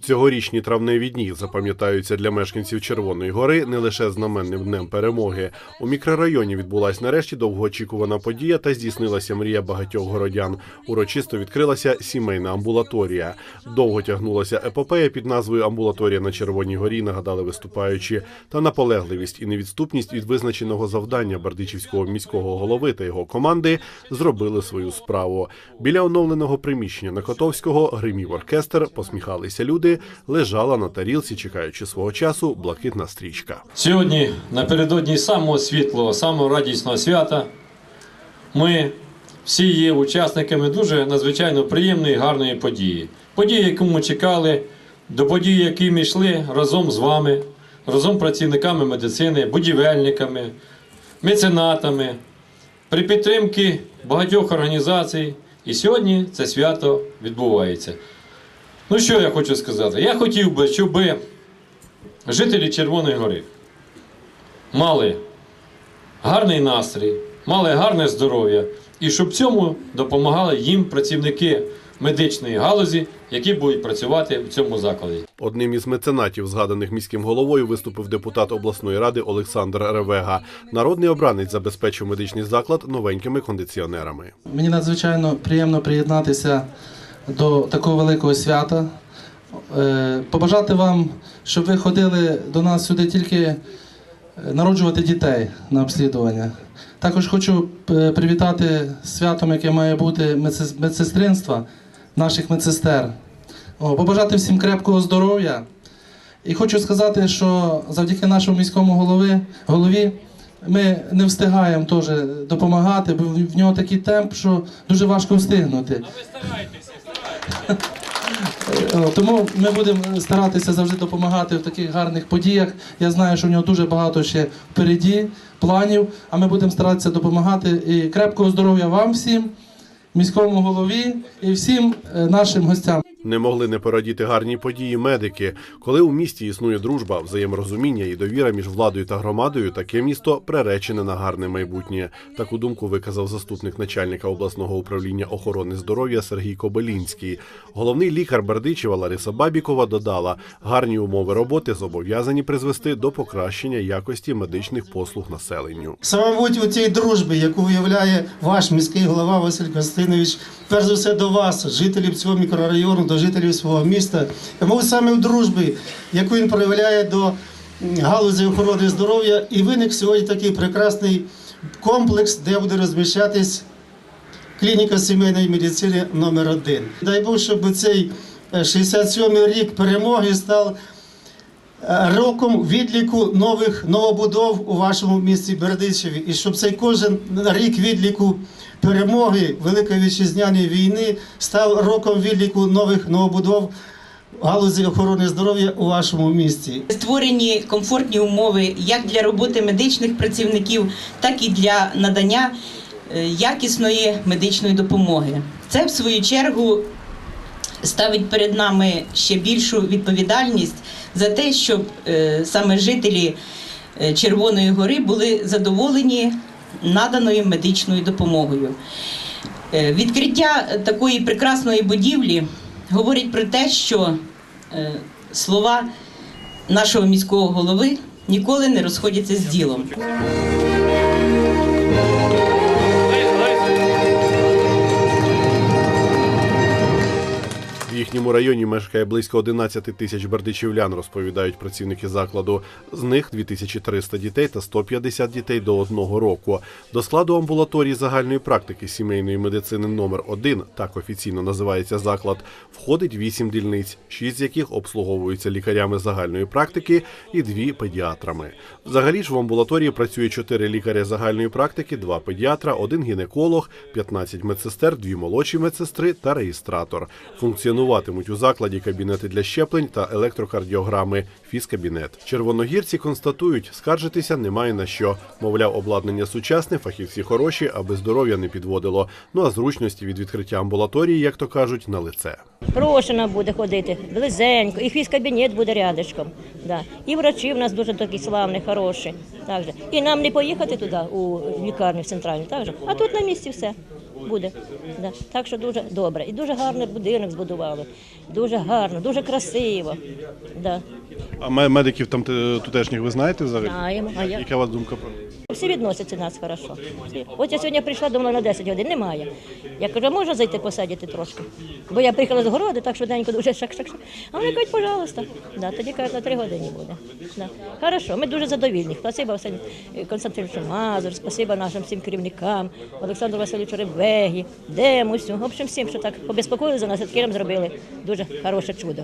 Цьогорічні травневі дні запам'ятаються для мешканців Червоної гори не лише знаменним днем перемоги. У мікрорайоні відбулась нарешті довгоочікувана подія та здійснилася мрія багатьох городян. Урочисто відкрилася сімейна амбулаторія. Довго тягнулася епопея під назвою Амбулаторія на Червоній горі. Нагадали виступаючі. Та наполегливість і невідступність від визначеного завдання Бердичівського міського голови та його команди зробили свою справу. Біля оновленого приміщення на Котовського гримів оркестр, посміхалися люди, лежала на тарілці, чекаючи свого часу, блакитна стрічка. Сьогодні, напередодні самого світлого, самого радісного свята, ми всі є учасниками дуже надзвичайно приємної, гарної події. Події, яку ми чекали, до події, які ми йшли разом з вами, разом працівниками медицини, будівельниками, меценатами, при підтримці багатьох організацій. І сьогодні це свято відбувається. Ну що я хочу сказати? Я хотів би, щоб жителі Червоної гори мали гарний настрій, мали гарне здоров'я, і щоб цьому допомагали їм працівники медичної галузі, які будуть працювати в цьому закладі. Одним із меценатів, згаданих міським головою, виступив депутат обласної ради Олександр Ревега. Народний обранець забезпечив медичний заклад новенькими кондиціонерами. Мені надзвичайно приємно приєднатися до такого великого свята. Е, Побажати вам, щоб ви ходили до нас сюди тільки е, народжувати дітей на обслідування. Також хочу е, привітати святом, яке має бути медсес- медсестринства наших медсестер. Побажати всім крепкого здоров'я. І хочу сказати, що завдяки нашому міському голови, голові ми не встигаємо теж допомагати, бо в нього такий темп, що дуже важко встигнути. Е, Тому ми будемо старатися завжди допомагати в таких гарних подіях. Я знаю, що в нього дуже багато ще впереді планів, а ми будемо старатися допомагати. І крепкого здоров'я вам всім, міському голові і всім е, нашим гостям. Не могли не порадіти гарні події медики. Коли у місті існує дружба, взаєморозуміння і довіра між владою та громадою, таке місто приречене на гарне майбутнє. Таку думку виказав заступник начальника обласного управління охорони здоров'я Сергій Кобилінський. Головний лікар Бердичева Лариса Бабікова додала, гарні умови роботи зобов'язані призвести до покращення якості медичних послуг населенню. Саме у цій дружбі, яку виявляє ваш міський голова Василь Костинович, перш за все до вас, жителів цього мікрорайону, до жителів свого міста. І, саме в дружбі, яку він проявляє до галузі охорони здоров'я, і виник сьогодні такий прекрасний комплекс, де буде розміщатись клініка сімейної медицини номер 1 Дай Бог, щоб цей е, 67-й рік перемоги став е, роком відліку нових новобудов у вашому місті Бердичеві, і щоб цей кожен рік відліку перемоги Великої вітчизняної війни став роком відліку нових новобудов галузі охорони здоров'я у вашому місті. Створені комфортні умови як для роботи медичних працівників, так і для надання е, якісної медичної допомоги. Це в свою чергу ставить перед нами ще більшу відповідальність за те, щоб е, саме жителі е, Червоної гори були задоволені наданою медичною допомогою. Е, Відкриття такої прекрасної будівлі говорить про те, що слова нашого міського голови ніколи не розходяться з ділом. Їхньому районі мешкає близько 11 тисяч бердичівлян, розповідають працівники закладу. З них 2300 дітей та 150 дітей до одного року. До складу амбулаторії загальної практики сімейної медицини номер 1 так офіційно називається заклад, входить 8 дільниць, 6 з яких обслуговуються лікарями загальної практики і 2 педіатрами. Взагалі ж в амбулаторії працює 4 лікаря загальної практики, 2 педіатра, 1 гінеколог, 15 медсестер, 2 молодші медсестри та реєстратор. Функціонуватимуть у закладі кабінети для щеплень та електрокардіограми, фізкабінет. Червоногірці констатують, скаржитися немає на що. Мовляв, обладнання сучасне, фахівці хороші, аби здоров'я не підводило. Ну а зручності від відкриття амбулаторії, як то кажуть, на лице. Прошена буде ходити, близенько, і фізкабінет буде рядышком. Да. І врачі в нас дуже такі славні, хороші. Так же. І нам не поїхати туди, у лікарню в центральну, так же. а тут на місці все. Буде. Да. Так що дуже добре. І дуже гарний будинок збудували. Дуже гарно, дуже красиво. Да. А ме- медиків там те- тутешніх ви знаєте взагалі? Знаємо. А я... Яка у вас думка про них? Всі відносяться нас хорошо. От я сьогодні прийшла, думала на 10 годин, немає. Я кажу, можна зайти посадити трошки? Бо я приїхала з городу, так швиденько дуже шак-шак-шак. А вони кажуть, пожалуйста. Да, тоді кажуть, на 3 години буде. Да. Хорошо, ми дуже задовільні. Спасибо Василь Константиновичу Мазур, спасибо нашим всім керівникам, Олександру Васильовичу Ребегі, Демусю, в общем, всім, що так побезпокоїли за нас, таке зробили дуже хороше чудо.